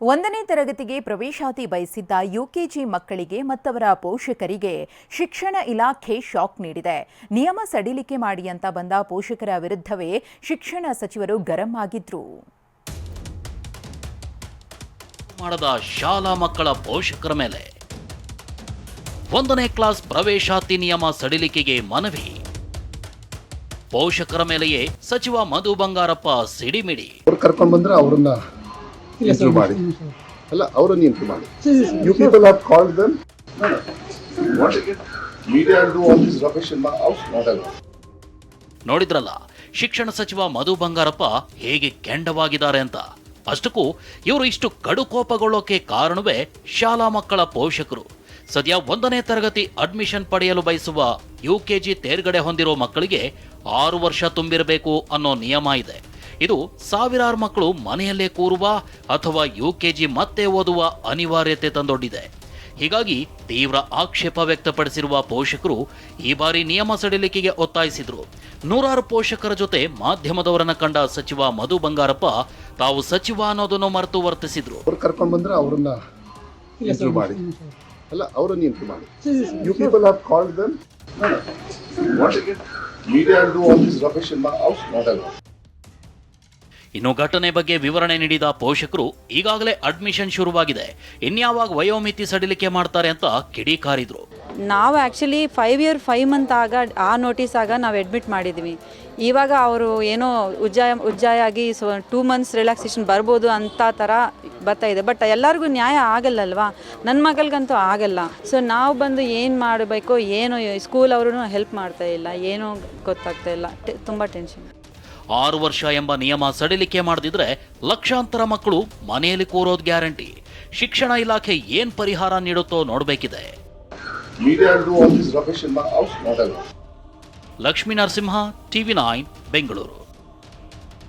ಒಂದನೇ ತರಗತಿಗೆ ಪ್ರವೇಶಾತಿ ಬಯಸಿದ್ದ ಯುಕೆಜಿ ಮಕ್ಕಳಿಗೆ ಮತ್ತವರ ಪೋಷಕರಿಗೆ ಶಿಕ್ಷಣ ಇಲಾಖೆ ಶಾಕ್ ನೀಡಿದೆ. ನಿಯಮ ಸಡಿಲಿಕೆ ಮಾಡಿ ಅಂತ ಬಂದ ಪೋಷಕರ ವಿರುದ್ಧವೇ ಶಿಕ್ಷಣ ಸಚಿವರು ಗರಂ ಆಗಿದ್ರು. ಮಾಡದ ಶಾಲಾ ಮಕ್ಕಳ ಪೋಷಕರ ಮೇಲೆ ಒಂದನೇ ಕ್ಲಾಸ್ ಪ್ರವೇಶಾತಿ ನಿಯಮ ಸಡಿಲಿಕೆಗೆ ಮನವಿ. ಪೋಷಕರ ಮೇಲೆಯೇ ಸಚಿವ ಮಧು ಬಂಗಾರಪ್ಪ ಸಿಡಿಮಿಡಿ. ಕರ್ಕೊಂಡು ಕರ್ಕೊಂಡ್ ಬಂದ್ರೆ ಅವ್ರನ್ನ ಇಂಟರ್ವ್ಯೂ ಮಾಡಿ. ಅಲ್ಲ ಅವರನ್ನು ಇಂಟರ್ವ್ಯೂ ಮಾಡಿ. You people have called them media do all this rubbish in my house not ಅಲ್ಲ ನೋಡಿದ್ರಲ್ಲ ಶಿಕ್ಷಣ ಸಚಿವ ಮಧು ಬಂಗಾರಪ್ಪ ಹೇಗೆ ಕೆಂಡವಾಗಿದ್ದಾರೆ ಅಂತ. ಅಷ್ಟಕ್ಕೂ ಇವರು ಇಷ್ಟು ಕಡು ಕೋಪಗೊಳ್ಳೋಕೆ ಕಾರಣವೇ ಶಾಲಾ ಮಕ್ಕಳ ಪೋಷಕರು. ಸದ್ಯ ಒಂದನೇ ತರಗತಿ ಅಡ್ಮಿಷನ್ ಪಡೆಯಲು ಬಯಸುವ ಯುಕೆಜಿ ತೇರ್ಗಡೆ ಹೊಂದಿರೋ ಮಕ್ಕಳಿಗೆ ಆರು ವರ್ಷ ತುಂಬಿರಬೇಕು ಅನ್ನೋ ನಿಯಮ ಇದೆ. ಇದು ಸಾವಿರಾರು ಮಕ್ಕಳು ಮನೆಯಲ್ಲೇ ಕೂರುವ ಅಥವಾ ಯುಕೆಜಿ ಮತ್ತೆ ಓದುವ ಅನಿವಾರ್ಯತೆ ತಂದೊಡ್ಡಿದೆ. ಹೀಗಾಗಿ ತೀವ್ರ ಆಕ್ಷೇಪ ವ್ಯಕ್ತಪಡಿಸಿರುವ ಪೋಷಕರು ಈ ಬಾರಿ ನಿಯಮ ಸಡಿಲಿಕೆಗೆ ಒತ್ತಾಯಿಸಿದ್ರು. ನೂರಾರು ಪೋಷಕರ ಜೊತೆ ಮಾಧ್ಯಮದವರನ್ನ ಕಂಡ ಸಚಿವ ಮಧು ಬಂಗಾರಪ್ಪ ತಾವು ಸಚಿವ ಅನ್ನೋದನ್ನು ಮರೆತು ವರ್ತಿಸಿದ್ರು. ಅವ್ರು ಕರ್ಕೊಂಡ್ ಬಂದ್ರೆ ಅವ್ರನ್ನ ಇಂಟರ್ವ್ಯೂ ಮಾಡಿ. ಅಲ್ಲ ಅವರನ್ನ ಇಂಟರ್ವ್ಯೂ ಮಾಡಿ. You people have called them media do all this in my house not ಅಲ್ಲ ಇನ್ನು ಘಟನೆ ಬಗ್ಗೆ ವಿವರಣೆ ನೀಡಿದ ಪೋಷಕರು ಈಗಾಗಲೇ ಅಡ್ಮಿಷನ್ ಶುರುವಾಗಿದೆ. ಇನ್ಯಾವಾಗ ವಯೋಮಿತಿ ಸಡಿಲಿಕೆ ಮಾಡ್ತಾರೆ ಅಂತ ಕಿಡಿಕಾರಿದ್ರು ನಾವು actually five year five month ಆಗ ಆ ನೋಟಿಸ್ ಆಗ ನಾವು ಅಡ್ಮಿಟ್ ಮಾಡಿದ್ವಿ. ಇವಾಗ ಅವರು ಏನೋ ಉಜ್ಜಾಯ ಉಜ್ಜಾಯ ಆಗಿ ಸೊ ಟೂ ಮಂತ್ಸ್ ರಿಲ್ಯಾಕ್ಸೇಷನ್ ಬರ್ಬೋದು ಅಂತ ಥರ ಬರ್ತಾ ಇದೆ. ಬಟ್ ಎಲ್ಲರಿಗೂ ನ್ಯಾಯ ಆಗಲ್ಲಲ್ವಾ? ನನ್ನ ಮಗಳಿಗಂತೂ ಆಗಲ್ಲ. ಸೊ ನಾವು ಬಂದು ಏನು ಮಾಡಬೇಕು, ಏನು ಸ್ಕೂಲ್ ಅವರು ಹೆಲ್ಪ್ ಮಾಡ್ತಾ ಇಲ್ಲ, ಏನೂ ಗೊತ್ತಾಗ್ತಾ ಇಲ್ಲ. ತುಂಬ ಟೆನ್ಷನ್ ಆರು ವರ್ಷ ಎಂಬ ನಿಯಮ ಸಡಿಲಿಕೆ ಮಾಡದಿದ್ರೆ ಲಕ್ಷಾಂತರ ಮಕ್ಕಳು ಮನೆಯಲ್ಲಿ ಕೂರೋದು ಗ್ಯಾರಂಟಿ. ಶಿಕ್ಷಣ ಇಲಾಖೆ ಏನ್ ಪರಿಹಾರ ನೀಡುತ್ತೋ ನೋಡಬೇಕಿದೆ. Lakshmi Narasimha TV nine Bengaluru.